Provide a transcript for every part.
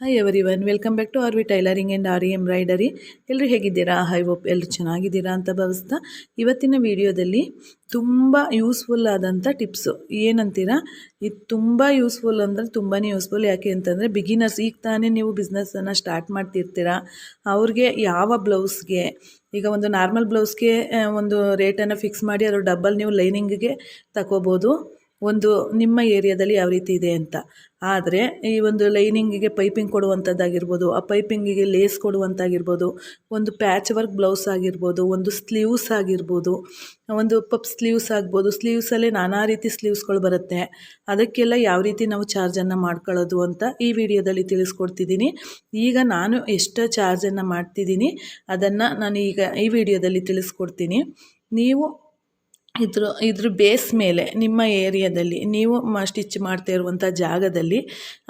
Hi everyone welcome back to R V tailoring and R embroidery ಎಲ್ಲರೂ ಹೇಗಿದ್ದೀರಾ? High hope ಎಲ್ಲರೂ ಚೆನ್ನಾಗಿದ್ದೀರಾ ಅಂತ ಭಾವಿಸ್ತಾ ಇವತ್ತಿನ ವಿಡಿಯೋದಲ್ಲಿ ತುಂಬ ಯೂಸ್ಫುಲ್ ಆದಂಥ ಟಿಪ್ಸು ಏನಂತೀರಾ? ಇದು ತುಂಬ ಯೂಸ್ಫುಲ್ ಅಂದರೆ ತುಂಬಾ ಯೂಸ್ಫುಲ್ ಯಾಕೆ ಅಂತಂದರೆ ಬಿಗಿನರ್ಸ್ ಈಗ ತಾನೇ ನೀವು ಬಿಸ್ನೆಸ್ಸನ್ನು ಸ್ಟಾರ್ಟ್ ಮಾಡ್ತಿರ್ತೀರಾ? ಅವ್ರಿಗೆ ಯಾವ ಬ್ಲೌಸ್ಗೆ ಈಗ ಒಂದು ನಾರ್ಮಲ್ ಬ್ಲೌಸ್ಗೆ ಒಂದು ರೇಟನ್ನು ಫಿಕ್ಸ್ ಮಾಡಿ, ಅದ್ರ ಡಬ್ಬಲ್ ನೀವು ಲೈನಿಂಗ್ಗೆ ತಗೋಬೋದು ಒಂದು ನಿಮ್ಮ ಏರಿಯಾದಲ್ಲಿ ಯಾವ ರೀತಿ ಇದೆ ಅಂತ. ಆದರೆ ಈ ಒಂದು ಲೈನಿಂಗಿಗೆ ಪೈಪಿಂಗ್ ಕೊಡುವಂಥದ್ದಾಗಿರ್ಬೋದು ಆ ಪೈಪಿಂಗಿಗೆ ಲೇಸ್ ಕೊಡುವಂಥಾಗಿರ್ಬೋದು ಒಂದು ಪ್ಯಾಚ್ ವರ್ಕ್ ಬ್ಲೌಸ್ ಆಗಿರ್ಬೋದು, ಒಂದು ಸ್ಲೀವ್ಸ್ ಆಗಿರ್ಬೋದು, ಒಂದು ಪಪ್ ಸ್ಲೀವ್ಸ್ ಆಗ್ಬೋದು ಸ್ಲೀವ್ಸಲ್ಲೇ ನಾನಾ ರೀತಿ ಸ್ಲೀವ್ಸ್ಗಳು ಬರುತ್ತೆ. ಅದಕ್ಕೆಲ್ಲ ಯಾವ ರೀತಿ ನಾವು ಚಾರ್ಜನ್ನು ಮಾಡ್ಕೊಳ್ಳೋದು ಅಂತ ಈ ವಿಡಿಯೋದಲ್ಲಿ ತಿಳಿಸ್ಕೊಡ್ತಿದ್ದೀನಿ. ಈಗ ನಾನು ಎಷ್ಟು ಚಾರ್ಜನ್ನು ಮಾಡ್ತಿದ್ದೀನಿ, ಅದನ್ನು ನಾನು ಈಗ ಈ ವಿಡಿಯೋದಲ್ಲಿ ತಿಳಿಸ್ಕೊಡ್ತೀನಿ. ನೀವು ಇದ್ರ ಇದ್ರ ಬೇಸ್ ಮೇಲೆ, ನಿಮ್ಮ ಏರಿಯಾದಲ್ಲಿ ನೀವು ಮ ಸ್ಟಿಚ್ ಮಾಡ್ತಾ ಇರುವಂಥ ಜಾಗದಲ್ಲಿ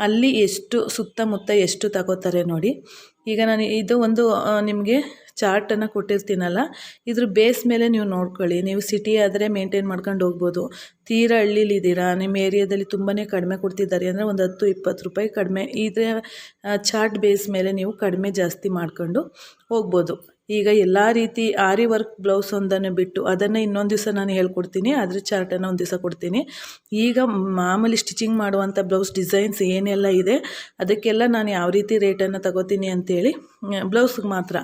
ಅಲ್ಲಿ ಎಷ್ಟು ಸುತ್ತಮುತ್ತ ಎಷ್ಟು ತಗೋತಾರೆ ನೋಡಿ. ಈಗ ನಾನು ಇದು ಒಂದು ನಿಮಗೆ ಚಾರ್ಟನ್ನು ಕೊಟ್ಟಿರ್ತೀನಲ್ಲ, ಇದ್ರ ಬೇಸ್ ಮೇಲೆ ನೀವು ನೋಡ್ಕೊಳ್ಳಿ. ನೀವು ಸಿಟಿ ಆದರೆ ಮೇಂಟೈನ್ ಮಾಡ್ಕೊಂಡು ಹೋಗ್ಬೋದು. ತೀರಾ ಹಳ್ಳಿಲಿದ್ದೀರಾ, ನಿಮ್ಮ ಏರಿಯಾದಲ್ಲಿ ತುಂಬಾ ಕಡಿಮೆ ಕೊಡ್ತಿದ್ದಾರೆ ಅಂದರೆ ಒಂದು ಹತ್ತು, ಇಪ್ಪತ್ತು ರೂಪಾಯಿ ಕಡಿಮೆ. ಇದೇ ಚಾರ್ಟ್ ಬೇಸ್ ಮೇಲೆ ನೀವು ಕಡಿಮೆ ಜಾಸ್ತಿ ಮಾಡ್ಕೊಂಡು ಹೋಗ್ಬೋದು. ಈಗ ಎಲ್ಲ ರೀತಿ ಆರಿ ವರ್ಕ್ ಬ್ಲೌಸ್ ಒಂದನ್ನು ಬಿಟ್ಟು ಅದನ್ನು ಇನ್ನೊಂದು ದಿವಸ ನಾನು ಹೇಳ್ಕೊಡ್ತೀನಿ, ಅದ್ರ ಚಾರ್ಟನ್ನು ಒಂದು ದಿವಸ ಕೊಡ್ತೀನಿ. ಈಗ ಮಾಮೂಲಿ ಸ್ಟಿಚಿಂಗ್ ಮಾಡುವಂಥ ಬ್ಲೌಸ್ ಡಿಸೈನ್ಸ್ ಏನೆಲ್ಲ ಇದೆ, ಅದಕ್ಕೆಲ್ಲ ನಾನು ಯಾವ ರೀತಿ ರೇಟನ್ನು ತಗೋತೀನಿ ಅಂತೇಳಿ, ಬ್ಲೌಸ್ಗೆ ಮಾತ್ರ.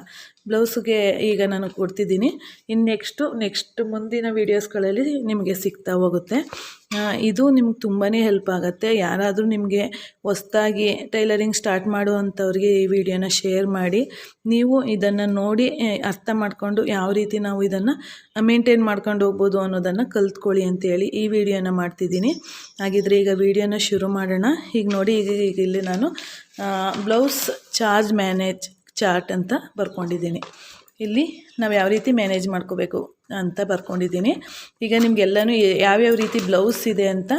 ಬ್ಲೌಸ್ಗೆ ಈಗ ನಾನು ಕೊಡ್ತಿದ್ದೀನಿ. ಇನ್ನು ನೆಕ್ಸ್ಟು, ನೆಕ್ಸ್ಟ್ ಮುಂದಿನ ವೀಡಿಯೋಸ್ಗಳಲ್ಲಿ ನಿಮಗೆ ಸಿಗ್ತಾ ಹೋಗುತ್ತೆ. ಇದು ನಿಮ್ಗೆ ತುಂಬಾ ಹೆಲ್ಪ್ ಆಗುತ್ತೆ. ಯಾರಾದರೂ ನಿಮಗೆ ಹೊಸ್ದಾಗಿ ಟೈಲರಿಂಗ್ ಸ್ಟಾರ್ಟ್ ಮಾಡುವಂಥವ್ರಿಗೆ ಈ ವಿಡಿಯೋನ ಶೇರ್ ಮಾಡಿ. ನೀವು ಇದನ್ನು ನೋಡಿ ಅರ್ಥ ಮಾಡಿಕೊಂಡು ಯಾವ ರೀತಿ ನಾವು ಇದನ್ನು ಮೇಂಟೈನ್ ಮಾಡ್ಕೊಂಡು ಹೋಗ್ಬೋದು ಅನ್ನೋದನ್ನು ಕಲ್ತ್ಕೊಳ್ಳಿ ಅಂತೇಳಿ ಈ ವಿಡಿಯೋನ ಮಾಡ್ತಿದ್ದೀನಿ. ಹಾಗಿದ್ರೆ ಈಗ ವಿಡಿಯೋನ ಶುರು ಮಾಡೋಣ. ಈಗ ನೋಡಿ, ಈಗ ಈಗ ಇಲ್ಲಿ ನಾನು ಬ್ಲೌಸ್ ಚಾರ್ಜ್ ಮ್ಯಾನೇಜ್ ಚಾರ್ಟ್ ಅಂತ ಬರ್ಕೊಂಡಿದ್ದೀನಿ. ಇಲ್ಲಿ ನಾವು ಯಾವ ರೀತಿ ಮ್ಯಾನೇಜ್ ಮಾಡ್ಕೋಬೇಕು ಅಂತ ಬರ್ಕೊಂಡಿದ್ದೀನಿ. ಈಗ ನಿಮಗೆಲ್ಲನೂ ಯಾವ್ಯಾವ ರೀತಿ ಬ್ಲೌಸ್ ಇದೆ ಅಂತ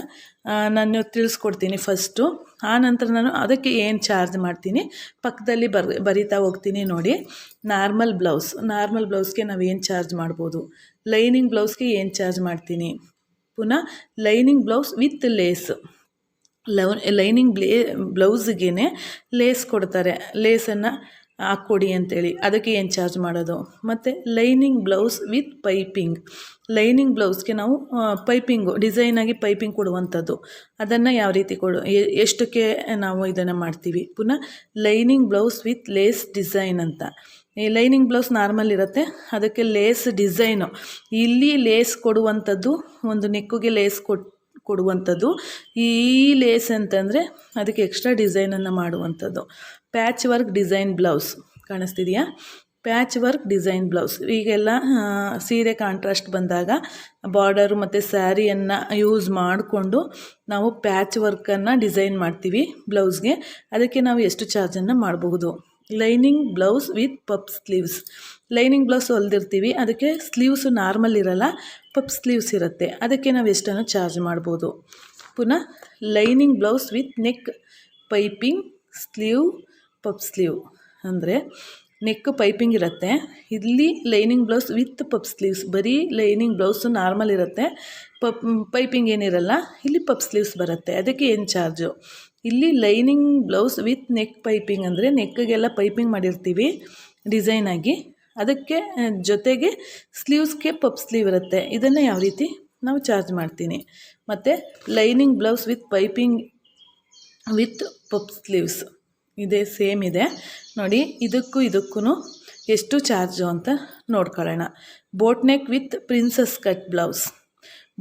ನಾನು ತಿಳಿಸ್ಕೊಡ್ತೀನಿ ಫಸ್ಟು. ಆ ನಂತರ ನಾನು ಅದಕ್ಕೆ ಏನು ಚಾರ್ಜ್ ಮಾಡ್ತೀನಿ ಪಕ್ಕದಲ್ಲಿ ಬರ್, ಬರಿತಾ ಹೋಗ್ತೀನಿ ನೋಡಿ. ನಾರ್ಮಲ್ ಬ್ಲೌಸ್, ನಾರ್ಮಲ್ ಬ್ಲೌಸ್ಗೆ ನಾವು ಏನು ಚಾರ್ಜ್ ಮಾಡ್ಬೋದು? ಲೈನಿಂಗ್ ಬ್ಲೌಸ್ಗೆ ಏನು ಚಾರ್ಜ್ ಮಾಡ್ತೀನಿ? ಪುನಃ lining blouse with lace. Love, lining ಬ್ಲೇ ಬ್ಲೌಸ್ಗೆ ಲೇಸ್ ಕೊಡ್ತಾರೆ. ಲೇಸನ್ನು ಹಾಕ್ಕೊಡಿ ಅಂತೇಳಿ. ಅದಕ್ಕೆ ಏನು ಚಾರ್ಜ್ ಮಾಡೋದು? ಮತ್ತು lining blouse with piping lining ಬ್ಲೌಸ್ಗೆ ನಾವು ಪೈಪಿಂಗು ಡಿಸೈನಾಗಿ ಪೈಪಿಂಗ್ ಕೊಡುವಂಥದ್ದು. ಅದನ್ನು ಯಾವ ರೀತಿ ಕೊಡು ಎಷ್ಟಕ್ಕೆ ನಾವು ಇದನ್ನು ಮಾಡ್ತೀವಿ? ಪುನಃ lining blouse with lace design ಅಂತ. ಈ ಲೈನಿಂಗ್ ಬ್ಲೌಸ್ ನಾರ್ಮಲ್ ಇರುತ್ತೆ. ಅದಕ್ಕೆ ಲೇಸ್ ಡಿಸೈನು ಇಲ್ಲಿ ಲೇಸ್ ಕೊಡುವಂಥದ್ದು, ಒಂದು ನೆಕ್ಕುಗೆ ಲೇಸ್ ಕೊಟ್ಟು ಕೊಡುವಂಥದ್ದು. ಈ ಲೇಸ್ ಅಂತಂದರೆ ಅದಕ್ಕೆ ಎಕ್ಸ್ಟ್ರಾ ಡಿಸೈನನ್ನು ಮಾಡುವಂಥದ್ದು. ಪ್ಯಾಚ್ ವರ್ಕ್ ಡಿಸೈನ್ ಬ್ಲೌಸ್ ಕಾಣಿಸ್ತಿದೆಯಾ? ಪ್ಯಾಚ್ ವರ್ಕ್ ಡಿಸೈನ್ ಬ್ಲೌಸ್ ಈಗೆಲ್ಲ ಸೀರೆ ಕಾಂಟ್ರಾಸ್ಟ್ ಬಂದಾಗ ಬಾರ್ಡರು ಮತ್ತು ಸ್ಯಾರಿಯನ್ನು ಯೂಸ್ ಮಾಡಿಕೊಂಡು ನಾವು ಪ್ಯಾಚ್ ವರ್ಕನ್ನು ಡಿಸೈನ್ ಮಾಡ್ತೀವಿ ಬ್ಲೌಸ್ಗೆ. ಅದಕ್ಕೆ ನಾವು ಎಷ್ಟು ಚಾರ್ಜನ್ನು ಮಾಡಬಹುದು? Lining blouse with puff sleeves lining blouse ಹೊಲ್ದಿರ್ತೀವಿ, ಅದಕ್ಕೆ ಸ್ಲೀವ್ಸ್ ನಾರ್ಮಲ್ ಇರಲ್ಲ ಪಪ್ ಸ್ಲೀವ್ಸ್ ಇರುತ್ತೆ. ಅದಕ್ಕೆ ನಾವು ಎಷ್ಟನ್ನು ಚಾರ್ಜ್ ಮಾಡ್ಬೋದು? ಪುನಃ lining blouse with neck piping sleeve puff sleeve ಅಂದರೆ ನೆಕ್ ಪೈಪಿಂಗ್ ಇರುತ್ತೆ. ಇಲ್ಲಿ lining blouse with puff sleeves ಬರೀ ಲೈನಿಂಗ್ ಬ್ಲೌಸು ನಾರ್ಮಲ್ ಇರುತ್ತೆ. ಪಪ್ ಪೈಪಿಂಗ್ ಏನಿರಲ್ಲ, ಇಲ್ಲಿ ಪಪ್ ಸ್ಲೀವ್ಸ್ ಬರುತ್ತೆ. ಅದಕ್ಕೆ ಏನು ಚಾರ್ಜು ಇಲ್ಲಿ lining blouse with neck piping ಅಂದರೆ ನೆಕ್ಗೆಲ್ಲ ಪೈಪಿಂಗ್ ಮಾಡಿರ್ತೀವಿ ಡಿಸೈನಾಗಿ ಅದಕ್ಕೆ ಜೊತೆಗೆ ಸ್ಲೀವ್ಸ್ಗೆ ಪಪ್ ಸ್ಲೀವ್ ಇರುತ್ತೆ. ಇದನ್ನು ಯಾವ ರೀತಿ? ನಾವು ಚಾರ್ಜ್ ಮಾಡ್ತೀನಿ. ಮತ್ತು lining blouse with piping with puff sleeves ಇದೆ ಸೇಮ್ ಇದೆ. ನೋಡಿ, ಇದಕ್ಕೂ ಇದಕ್ಕೂ ಎಷ್ಟು ಚಾರ್ಜು ಅಂತ ನೋಡ್ಕೊಳ್ಳೋಣ. Boat neck with princess cut blouse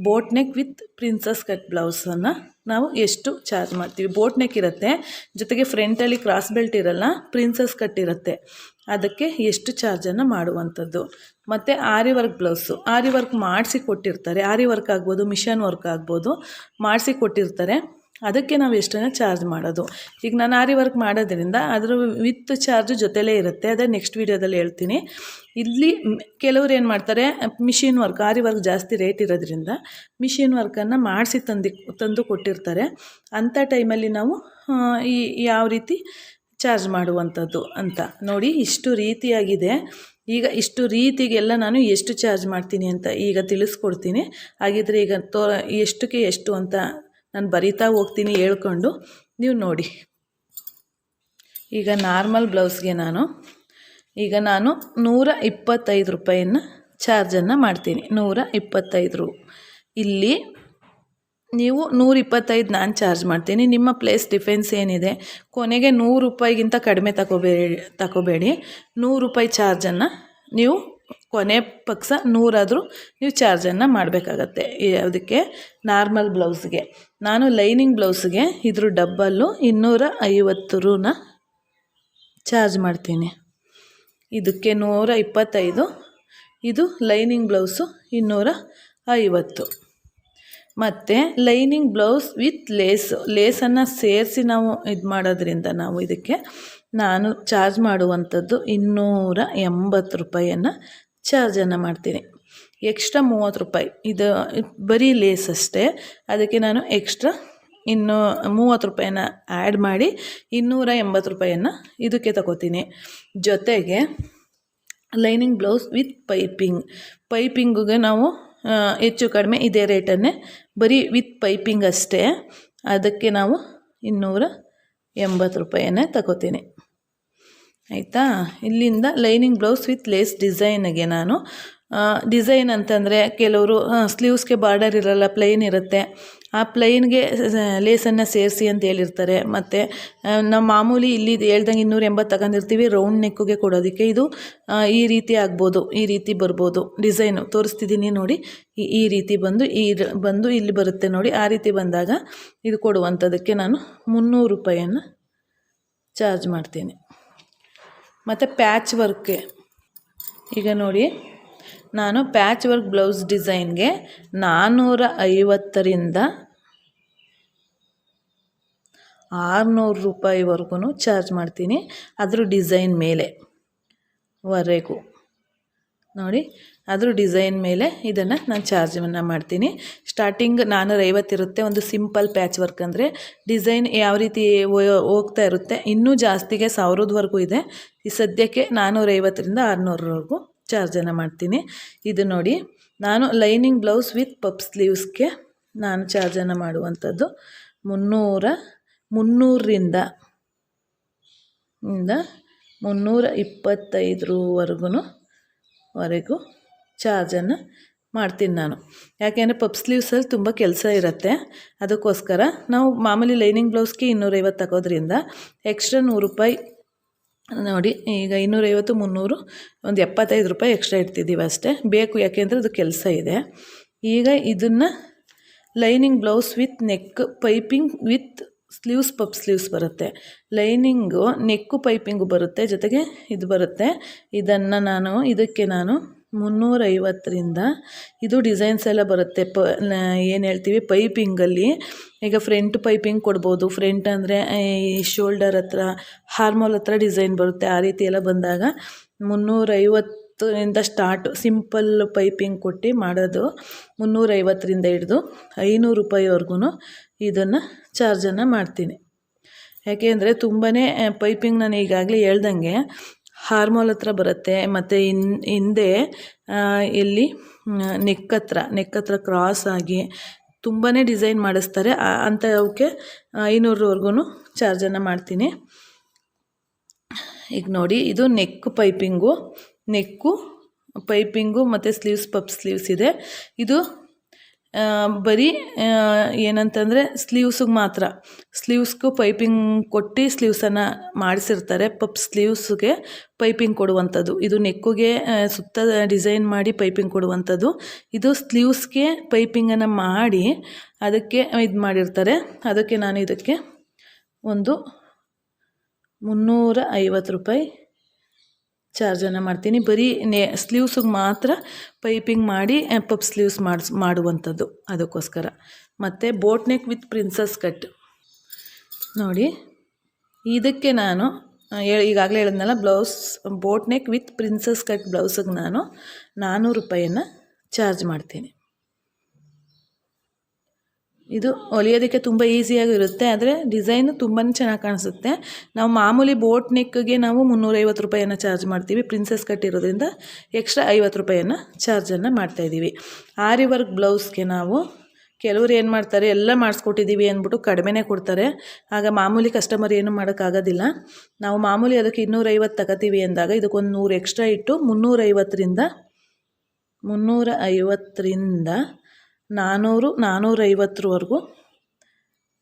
boat neck with princess cut ಬ್ಲೌಸನ್ನು ನಾವು ಎಷ್ಟು ಚಾರ್ಜ್ ಮಾಡ್ತೀವಿ? ಬೋಟ್ ನೆಕ್ ಇರುತ್ತೆ. ಜೊತೆಗೆ ಫ್ರಂಟಲ್ಲಿ ಕ್ರಾಸ್ ಬೆಲ್ಟ್ ಇರಲ್ಲ ಪ್ರಿನ್ಸಸ್ ಕಟ್ ಇರುತ್ತೆ. ಅದಕ್ಕೆ ಎಷ್ಟು ಚಾರ್ಜನ್ನು ಮಾಡುವಂಥದ್ದು? ಮತ್ತು aari work blouse aari work ಮಾಡಿಸಿ ಕೊಟ್ಟಿರ್ತಾರೆ. ಆರಿ ವರ್ಕ್ ಆಗ್ಬೋದು ಮಿಷನ್ ವರ್ಕ್ ಆಗ್ಬೋದು. ಮಾಡಿಸಿ ಕೊಟ್ಟಿರ್ತಾರೆ. ಅದಕ್ಕೆ ನಾವು ಎಷ್ಟನ್ನು ಚಾರ್ಜ್ ಮಾಡೋದು. ಈಗ ನಾನು ಆರಿ ವರ್ಕ್ ಮಾಡೋದ್ರಿಂದ ಅದರ ವಿತ್ ಚಾರ್ಜ್ ಜೊತೆಲೇ ಇರುತ್ತೆ. ಅದೇ ನೆಕ್ಸ್ಟ್ ವೀಡಿಯೋದಲ್ಲಿ ಹೇಳ್ತೀನಿ. ಇಲ್ಲಿ ಕೆಲವರು ಏನು ಮಾಡ್ತಾರೆ, ಮಿಷಿನ್ ವರ್ಕ್, ಆರಿ ವರ್ಕ್ ಜಾಸ್ತಿ ರೇಟ್ ಇರೋದ್ರಿಂದ ಮಿಷಿನ್ ವರ್ಕನ್ನು ಮಾಡಿಸಿ ತಂದು ತಂದು ಕೊಟ್ಟಿರ್ತಾರೆ. ಅಂಥ ಟೈಮಲ್ಲಿ ನಾವು ಈ, ಯಾವ ರೀತಿ ಚಾರ್ಜ್ ಮಾಡುವಂಥದ್ದು ಅಂತ. ನೋಡಿ, ಇಷ್ಟು ರೀತಿಯಾಗಿದೆ. ಈಗ ಇಷ್ಟು ರೀತಿಗೆಲ್ಲ ನಾನು ಎಷ್ಟು ಚಾರ್ಜ್ ಮಾಡ್ತೀನಿ ಅಂತ ಈಗ ತಿಳಿಸ್ಕೊಡ್ತೀನಿ. ಹಾಗಿದ್ರೆ ಈಗ ತೋ ಎಷ್ಟಕ್ಕೆ ಎಷ್ಟು ಅಂತ ನಾನು ಬರಿತಾ ಹೋಗ್ತೀನಿ ಹೇಳ್ಕೊಂಡು ನೀವು ನೋಡಿ. ಈಗ ನಾರ್ಮಲ್ ಬ್ಲೌಸ್ಗೆ ನಾನು, ಈಗ ನಾನು ನೂರ ಇಪ್ಪತ್ತೈದು ರೂಪಾಯಿನ ಚಾರ್ಜನ್ನು ಮಾಡ್ತೀನಿ. ನೂರ ಇಪ್ಪತ್ತೈದು ರು ಇಲ್ಲಿ ನೀವು ನೂರ ಇಪ್ಪತ್ತೈದು ನಾನು ಚಾರ್ಜ್ ಮಾಡ್ತೀನಿ. ನಿಮ್ಮ ಪ್ಲೇಸ್ ಡಿಫೆನ್ಸ್ ಏನಿದೆ? ಕೊನೆಗೆ ನೂರು ರೂಪಾಯಿಗಿಂತ ಕಡಿಮೆ ತಗೋಬೇಡಿ ತಗೋಬೇಡಿ ನೂರು ರೂಪಾಯಿ ಚಾರ್ಜನ್ನು ನೀವು ಕೊನೆ ಪಕ್ಷ ನೂರಾದರೂ ನೀವು ಚಾರ್ಜನ್ನು ಮಾಡಬೇಕಾಗತ್ತೆ. ಅದಕ್ಕೆ ನಾರ್ಮಲ್ ಬ್ಲೌಸ್ಗೆ ನಾನು ಲೈನಿಂಗ್ ಬ್ಲೌಸ್ಗೆ ಇದ್ರ ಡಬ್ಬಲ್ಲು ಇನ್ನೂರ ಐವತ್ತು ರೂನ ಚಾರ್ಜ್ ಮಾಡ್ತೀನಿ. ಇದಕ್ಕೆ ನೂರ ಇಪ್ಪತ್ತೈದು ಇದು ಲೈನಿಂಗ್ ಬ್ಲೌಸು ಇನ್ನೂರ ಐವತ್ತು ಮತ್ತು ಲೈನಿಂಗ್ ಬ್ಲೌಸ್ ವಿತ್ ಲೇಸು ಲೇಸನ್ನು ಸೇರಿಸಿ ನಾವು ಇದು ಮಾಡೋದ್ರಿಂದ ನಾವು ಇದಕ್ಕೆ ನಾನು ಚಾರ್ಜ್ ಮಾಡುವಂಥದ್ದು ಇನ್ನೂರ ಎಂಬತ್ತು ರೂಪಾಯಿಯನ್ನು ಚಾರ್ಜನ್ನು ಮಾಡ್ತೀನಿ. ಎಕ್ಸ್ಟ್ರಾ ಮೂವತ್ತು ರೂಪಾಯಿ. ಇದು ಬರೀ ಲೇಸ್ ಅಷ್ಟೇ. ಅದಕ್ಕೆ ನಾನು ಎಕ್ಸ್ಟ್ರಾ ಇನ್ನು ಮೂವತ್ತು ರೂಪಾಯಿನ ಆ್ಯಡ್ ಮಾಡಿ ಇನ್ನೂರ ಎಂಬತ್ತು ರೂಪಾಯಿಯನ್ನು ಇದಕ್ಕೆ ತಗೋತೀನಿ. ಜೊತೆಗೆ ಲೈನಿಂಗ್ ಬ್ಲೌಸ್ ವಿತ್ ಪೈಪಿಂಗ್. ಪೈಪಿಂಗಿಗೆ ನಾವು ಹೆಚ್ಚು ಕಡಿಮೆ ಇದೇ ರೇಟನ್ನೇ ಬರೀ ವಿತ್ ಪೈಪಿಂಗ್ ಅಷ್ಟೇ. ಅದಕ್ಕೆ ನಾವು ಇನ್ನೂರ ಎಂಬತ್ತು ರೂಪಾಯಿಯನ್ನೇ ತಗೋತೀನಿ. ಆಯಿತಾ? ಇಲ್ಲಿಂದ ಲೈನಿಂಗ್ ಬ್ಲೌಸ್ ವಿತ್ ಲೇಸ್ ಡಿಸೈನಿಗೆ ನಾನು. ಡಿಸೈನ್ ಅಂತಂದರೆ ಕೆಲವರು ಸ್ಲೀವ್ಸ್ಗೆ ಬಾರ್ಡರ್ ಇರಲ್ಲ, ಪ್ಲೈನ್ ಇರುತ್ತೆ. ಆ ಪ್ಲೈನ್ಗೆ ಲೇಸನ್ನು ಸೇರಿಸಿ ಅಂತ ಹೇಳಿರ್ತಾರೆ. ಮತ್ತು ನಾವು ಮಾಮೂಲಿ ಇಲ್ಲಿ ಹೇಳ್ದಂಗೆ ಇನ್ನೂರ ಎಂಬತ್ತು ತಗೊಂಡಿರ್ತೀವಿ, ರೌಂಡ್ ನೆಕ್ಕಿಗೆ ಕೊಡೋದಕ್ಕೆ ಇದು ಈ ರೀತಿ ಆಗ್ಬೋದು, ಈ ರೀತಿ ಬರ್ಬೋದು. ಡಿಸೈನು ತೋರಿಸ್ತಿದ್ದೀನಿ ನೋಡಿ, ಈ ರೀತಿ ಬಂದು, ಈ ಬಂದು ಇಲ್ಲಿ ಬರುತ್ತೆ ನೋಡಿ, ಆ ರೀತಿ ಬಂದಾಗ ಇದು ಕೊಡುವಂಥದ್ದಕ್ಕೆ ನಾನು ಮುನ್ನೂರು ರೂಪಾಯಿಯನ್ನು ಚಾರ್ಜ್ ಮಾಡ್ತೀನಿ. ಮತ್ತು ಪ್ಯಾಚ್ ವರ್ಕ್ಗೆ ಈಗ ನೋಡಿ, ನಾನು ಪ್ಯಾಚ್ ವರ್ಕ್ ಬ್ಲೌಸ್ ಡಿಸೈನ್ಗೆ ನಾನ್ನೂರ ಐವತ್ತರಿಂದ ಆರುನೂರು ರೂಪಾಯಿವರೆಗೂ ಚಾರ್ಜ್ ಮಾಡ್ತೀನಿ. ಅದ್ರ ಡಿಸೈನ್ ಮೇಲೆ, ವರೆಗೂ. ನೋಡಿ ಅದ್ರ ಡಿಸೈನ್ ಮೇಲೆ ಇದನ್ನು ನಾನು ಚಾರ್ಜನ್ನು ಮಾಡ್ತೀನಿ. ಸ್ಟಾರ್ಟಿಂಗ್ ನಾನ್ನೂರ ಐವತ್ತಿರುತ್ತೆ ಒಂದು ಸಿಂಪಲ್ ಪ್ಯಾಚ್ ವರ್ಕ್ ಅಂದರೆ ಡಿಸೈನ್ ಯಾವ ರೀತಿ ಹೋಗ್ತಾ ಇರುತ್ತೆ. ಇನ್ನೂ ಜಾಸ್ತಿಗೆ ಸಾವಿರದವರೆಗೂ ಇದೆ. ಈ ಸದ್ಯಕ್ಕೆ ನಾನ್ನೂರೈವತ್ತರಿಂದ ಆರುನೂರವರೆಗೂ ಚಾರ್ಜನ್ನು ಮಾಡ್ತೀನಿ. ಇದು ನೋಡಿ, ನಾನು ಲೈನಿಂಗ್ ಬ್ಲೌಸ್ ವಿತ್ ಪಪ್ ಸ್ಲೀವ್ಸ್ಗೆ ನಾನು ಚಾರ್ಜನ್ನು ಮಾಡುವಂಥದ್ದು. ಮುನ್ನೂರ, ಮುನ್ನೂರರಿಂದ ಇಂದ ಮುನ್ನೂರ ಇಪ್ಪತ್ತೈದರವರೆಗೂ ವರೆಗೂ ಚಾರ್ಜನ್ನು ಮಾಡ್ತೀನಿ ನಾನು. ಯಾಕೆಂದರೆ ಪಪ್ ಸ್ಲೀವ್ಸಲ್ಲಿ ತುಂಬ ಕೆಲಸ ಇರುತ್ತೆ. ಅದಕ್ಕೋಸ್ಕರ ನಾವು ಮಾಮೂಲಿ ಲೈನಿಂಗ್ ಬ್ಲೌಸ್ಗೆ ಇನ್ನೂರೈವತ್ತು ತಗೋದ್ರಿಂದ ಎಕ್ಸ್ಟ್ರಾ ನೂರು ರೂಪಾಯಿ ನೋಡಿ, ಈಗ ಇನ್ನೂರೈವತ್ತು, ಮುನ್ನೂರು, ಒಂದು ಎಪ್ಪತ್ತೈದು ರೂಪಾಯಿ ಎಕ್ಸ್ಟ್ರಾ ಇಡ್ತಿದ್ದೀವಿ ಅಷ್ಟೇ. ಬೇಕು ಯಾಕೆಂದರೆ ಅದು ಕೆಲಸ ಇದೆ. ಈಗ ಇದನ್ನು lining blouse with neck, piping with sleeves puff sleeves ಬರುತ್ತೆ. ಲೈನಿಂಗು, ನೆಕ್ಕು, ಪೈಪಿಂಗು ಬರುತ್ತೆ. ಜೊತೆಗೆ ಇದು ಬರುತ್ತೆ. ಇದನ್ನು ನಾನು, ಇದಕ್ಕೆ ನಾನು ಮುನ್ನೂರೈವತ್ತರಿಂದ ಇದು ಡಿಸೈನ್ಸ್ ಎಲ್ಲ ಬರುತ್ತೆ. ಪ ಏನು ಹೇಳ್ತೀವಿ? ಪೈಪಿಂಗಲ್ಲಿ ಈಗ ಫ್ರಂಟ್ ಪೈಪಿಂಗ್ ಕೊಡ್ಬೋದು. ಫ್ರಂಟ್ ಅಂದರೆ ಈ ಶೋಲ್ಡರ್ ಹತ್ರ ಹಾರ್ಮೋಲ್ ಹತ್ರ ಡಿಸೈನ್ ಬರುತ್ತೆ. ಆ ರೀತಿ ಎಲ್ಲ ಬಂದಾಗ ಮುನ್ನೂರೈವತ್ತರಿಂದ ಸ್ಟಾರ್ಟ್ ಸಿಂಪಲ್ ಪೈಪಿಂಗ್ ಕೊಟ್ಟು ಮಾಡೋದು ಮುನ್ನೂರೈವತ್ತರಿಂದ ಹಿಡಿದು ಐನೂರು ರೂಪಾಯಿವರೆಗೂ ಇದನ್ನು ಚಾರ್ಜನ್ನು ಮಾಡ್ತೀನಿ. ಯಾಕೆ ಅಂದರೆ ತುಂಬಾ ಪೈಪಿಂಗ್ ನಾನು ಈಗಾಗಲೇ ಹೇಳ್ದಂಗೆ ಹಾರ್ಮೋಲ್ ಹತ್ರ ಬರುತ್ತೆ, ಮತ್ತು ಇನ್, ಹಿಂದೆ ಎಲ್ಲಿ ನೆಕ್ ಹತ್ರ ನೆಕ್ ಹತ್ರ ಕ್ರಾಸ್ ಆಗಿ ತುಂಬಾ ಡಿಸೈನ್ ಮಾಡಿಸ್ತಾರೆ. ಅಂಥವಕ್ಕೆ ಐನೂರವರೆಗೂ ಚಾರ್ಜನ್ನು ಮಾಡ್ತೀನಿ. ಈಗ ನೋಡಿ, ಇದು ನೆಕ್ ಪೈಪಿಂಗು ನೆಕ್ಕು ಪೈಪಿಂಗು ಮತ್ತು ಸ್ಲೀವ್ಸ್ ಪಪ್ ಸ್ಲೀವ್ಸ್ ಇದೆ. ಇದು ಬರೀ ಏನಂತಂದರೆ ಸ್ಲೀವ್ಸಿಗೆ ಮಾತ್ರ. ಸ್ಲೀವ್ಸ್ಗೂ ಪೈಪಿಂಗ್ ಕೊಟ್ಟು ಸ್ಲೀವ್ಸನ್ನು ಮಾಡಿಸಿರ್ತಾರೆ. ಪಪ್ ಸ್ಲೀವ್ಸ್ಗೆ ಪೈಪಿಂಗ್ ಕೊಡುವಂಥದ್ದು. ಇದು ನೆಕ್ಕುಗೆ ಸುತ್ತ ಡಿಸೈನ್ ಮಾಡಿ ಪೈಪಿಂಗ್ ಕೊಡುವಂಥದ್ದು. ಇದು ಸ್ಲೀವ್ಸ್ಗೆ ಪೈಪಿಂಗನ್ನು ಮಾಡಿ ಅದಕ್ಕೆ ಇದು ಮಾಡಿರ್ತಾರೆ. ಅದಕ್ಕೆ ನಾನು ಇದಕ್ಕೆ ಒಂದು ಮುನ್ನೂರ ಐವತ್ತು ರೂಪಾಯಿ ಚಾರ್ಜನ್ನು ಮಾಡ್ತೀನಿ. ಬರೀ ನೇ ಸ್ಲೀವ್ಸಿಗೆ ಮಾತ್ರ ಪೈಪಿಂಗ್ ಮಾಡಿ ಪಪ್ ಸ್ಲೀವ್ಸ್ ಮಾಡಿಸ್, ಮಾಡುವಂಥದ್ದು ಅದಕ್ಕೋಸ್ಕರ. ಮತ್ತು boat neck with princess cut. ನೋಡಿ, ಇದಕ್ಕೆ ನಾನು ಈಗಾಗಲೇ ಹೇಳಿದ್ನಲ್ಲ, blouse, boat neck with princess cut ಬ್ಲೌಸಿಗೆ ನಾನು ನಾನ್ನೂರು ರೂಪಾಯಿಯನ್ನು ಚಾರ್ಜ್ ಮಾಡ್ತೀನಿ. ಇದು ಹೊಲಿಯೋದಕ್ಕೆ ತುಂಬ ಈಸಿಯಾಗಿರುತ್ತೆ ಆದರೆ ಡಿಸೈನು ತುಂಬಾ ಚೆನ್ನಾಗಿ ಕಾಣಿಸುತ್ತೆ. ನಾವು ಮಾಮೂಲಿ ಬೋಟ್ ನೆಕ್ಗೆ ನಾವು ಮುನ್ನೂರೈವತ್ತು ರೂಪಾಯಿಯನ್ನು ಚಾರ್ಜ್ ಮಾಡ್ತೀವಿ. ಪ್ರಿನ್ಸಸ್ ಕಟ್ ಎಕ್ಸ್ಟ್ರಾ ಐವತ್ತು ರೂಪಾಯಿಯನ್ನು ಚಾರ್ಜನ್ನು ಮಾಡ್ತಾಯಿದ್ದೀವಿ ಆರಿ ವರ್ಕ್ ಬ್ಲೌಸ್ಗೆ ನಾವು ಕೆಲವರು ಏನು ಮಾಡ್ತಾರೆ, ಎಲ್ಲ ಮಾಡಿಸ್ಕೊಟ್ಟಿದ್ದೀವಿ ಅಂದ್ಬಿಟ್ಟು ಕಡಿಮೆನೇ ಕೊಡ್ತಾರೆ. ಆಗ ಮಾಮೂಲಿ ಕಸ್ಟಮರ್ ಏನು ಮಾಡೋಕ್ಕಾಗೋದಿಲ್ಲ ನಾವು ಮಾಮೂಲಿ ಅದಕ್ಕೆ ಇನ್ನೂರೈವತ್ತು ತಗೋತೀವಿ ಅಂದಾಗ ಇದಕ್ಕೊಂದು ನೂರು ಎಕ್ಸ್ಟ್ರಾ ಇಟ್ಟು ಮುನ್ನೂರೈವತ್ತರಿಂದ ಮುನ್ನೂರ ಐವತ್ತರಿಂದ ನಾನ್ನೂರು ನಾನ್ನೂರೈವತ್ತರವರೆಗೂ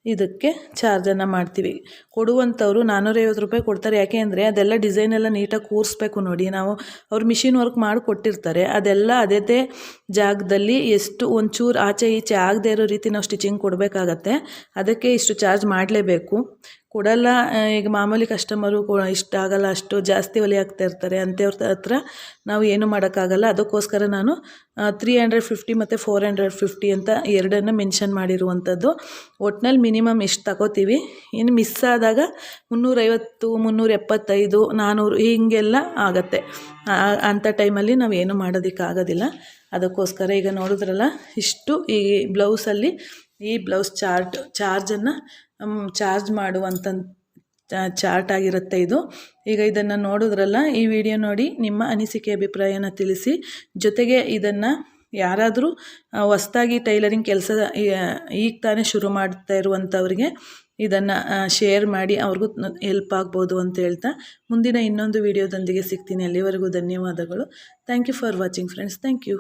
ಇದಕ್ಕೆ ಚಾರ್ಜನ್ನು ಮಾಡ್ತೀವಿ. ಕೊಡುವಂಥವ್ರು ನಾನ್ನೂರೈವತ್ತು ರೂಪಾಯಿ ಕೊಡ್ತಾರೆ. ಯಾಕೆ ಅಂದರೆ ಅದೆಲ್ಲ ಡಿಸೈನ್ ಎಲ್ಲ ನೀಟಾಗಿ ಕೂರಿಸ್ಬೇಕು ನೋಡಿ. ನಾವು ಅವ್ರು ಮಿಷಿನ್ ವರ್ಕ್ ಮಾಡಿ ಕೊಟ್ಟಿರ್ತಾರೆ ಅದೆಲ್ಲ ಅದೇ ಜಾಗದಲ್ಲಿ ಎಷ್ಟು ಒಂಚೂರು ಆಚೆ ಈಚೆ ಆಗದೆ ಇರೋ ರೀತಿ ನಾವು ಸ್ಟಿಚಿಂಗ್ ಕೊಡಬೇಕಾಗತ್ತೆ. ಅದಕ್ಕೆ ಇಷ್ಟು ಚಾರ್ಜ್ ಮಾಡಲೇಬೇಕು. ಕೊಡಲ್ಲ ಈಗ ಮಾಮೂಲಿ ಕಸ್ಟಮರು ಕೊ ಇಷ್ಟ ಆಗಲ್ಲ, ಅಷ್ಟು ಜಾಸ್ತಿ ಒಲೆ ಆಗ್ತಾ ಇರ್ತಾರೆ, ಅಂಥವ್ರ ಹತ್ರ ನಾವು ಏನು ಮಾಡೋಕ್ಕಾಗಲ್ಲ. ಅದಕ್ಕೋಸ್ಕರ ನಾನು ತ್ರೀ ಹಂಡ್ರೆಡ್ ಫಿಫ್ಟಿ ಮತ್ತು ಫೋರ್ ಹಂಡ್ರೆಡ್ ಫಿಫ್ಟಿ ಅಂತ ಎರಡನ್ನು ಮೆನ್ಷನ್ ಮಾಡಿರುವಂಥದ್ದು. ಒಟ್ನಲ್ಲಿ ಮಿನಿಮಮ್ ಎಷ್ಟು ತಗೋತೀವಿ? ಇನ್ನು ಮಿಸ್ ಆದಾಗ ಮುನ್ನೂರೈವತ್ತು ಮುನ್ನೂರ ಎಪ್ಪತ್ತೈದು ನಾನ್ನೂರು ಹೀಗೆಲ್ಲ ಆಗುತ್ತೆ. ಅಂಥ ಟೈಮಲ್ಲಿ ನಾವು ಏನು ಮಾಡೋದಕ್ಕಾಗೋದಿಲ್ಲ. ಅದಕ್ಕೋಸ್ಕರ ಈಗ ನೋಡಿದ್ರಲ್ಲ, ಇಷ್ಟು ಈ ಬ್ಲೌಸಲ್ಲಿ ಈ ಬ್ಲೌಸ್ ಚಾರ್ಟ್ ಚಾರ್ಜನ್ನು ಚಾರ್ಜ್ ಮಾಡುವಂಥ ಚಾರ್ಟ್ ಆಗಿರುತ್ತೆ ಇದು. ಈಗ ಇದನ್ನು ನೋಡಿದ್ರಲ್ಲ, ಈ ವಿಡಿಯೋ ನೋಡಿ ನಿಮ್ಮ ಅನಿಸಿಕೆ ಅಭಿಪ್ರಾಯನ ತಿಳಿಸಿ. ಜೊತೆಗೆ ಇದನ್ನು ಯಾರಾದರೂ ಹೊಸ್ದಾಗಿ ಟೈಲರಿಂಗ್ ಕೆಲಸ ಈಗ ತಾನೇ ಶುರು ಮಾಡ್ತಾ ಇರುವಂಥವ್ರಿಗೆ ಇದನ್ನು ಶೇರ್ ಮಾಡಿ ಅವ್ರಿಗೂ ಹೆಲ್ಪ್ ಆಗ್ಬೋದು ಅಂತ ಹೇಳ್ತಾ. ಮುಂದಿನ ಇನ್ನೊಂದು ವಿಡಿಯೋದೊಂದಿಗೆ ಸಿಗ್ತೀನಿ. ಅಲ್ಲಿವರೆಗೂ ಧನ್ಯವಾದಗಳು. Thank you for watching friends thank you